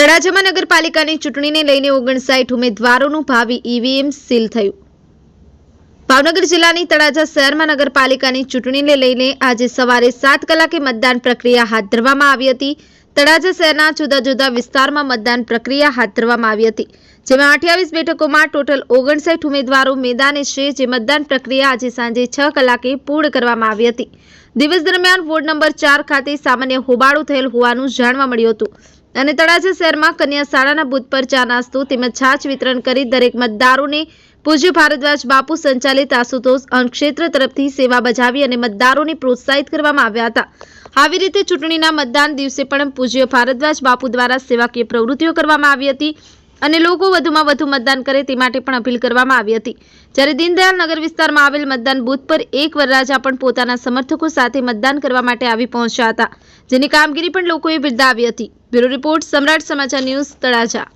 તળાજામાં નગરપાલિકાની ચૂંટણીને લઈને ઓગણસાઠ ઉમેદવારોનું ભાવિ ઈવીએમ સીલ થયું. ભાવનગર જિલ્લાની તળાજા શહેરમાં નગરપાલિકાની ચૂંટણીને લઈને આજે સવારે સાત કલાકે મતદાન પ્રક્રિયા હાથ ધરવામાં આવી હતી. તળાજા શહેરના જુદા જુદા વિસ્તારમાં મતદાન પ્રક્રિયા હાથ ધરવામાં આવી હતી. જેમાં અઠ્યાવીસ બેઠકોમાં ટોટલ ઓગણસાઠ ઉમેદવારો મેદાને છે, જે મતદાન પ્રક્રિયા આજે સાંજે છ કલાકે પૂર્ણ કરવામાં આવી હતી. દિવસ દરમિયાન વોર્ડ નંબર ચાર ખાતે સામાન્ય હોબાળો થયેલ હોવાનું જાણવા મળ્યું હતું. અને તળાજા શહેરમાં કન્યા શાળાના બુથ પર ચા નાસ્તો તેમજ છાશ વિતરણ કરી દરેક મતદારોને પૂજ્ય ભારદ્વાજ બાપુ સંચાલિત આશુતોષ અનક્ષેત્ર તરફથી સેવા બજાવી અને મતદારોને પ્રોત્સાહિત કરવામાં આવ્યા હતા. આવી રીતે ચૂંટણીના મતદાન દિવસે પણ પૂજ્ય ભારદ્વાજ બાપુ દ્વારા સેવાકીય પ્રવૃત્તિઓ કરવામાં આવી હતી. અને લોકો વધુમાં વધુ મતદાન કરે તે માટે પણ અપીલ કરવામાં આવી હતી. જ્યારે દીનદયાળ નગર વિસ્તારમાં આવેલ મતદાન બૂથ પર એક વરરાજા પણ પોતાના સમર્થકો સાથે મતદાન કરવા માટે આવી પહોંચ્યા હતા, જેની કામગીરી પણ લોકોએ બિરદાવી હતી. બ્યુરો રિપોર્ટ સમ્રાટ સમાચાર ન્યૂઝ તળાજા.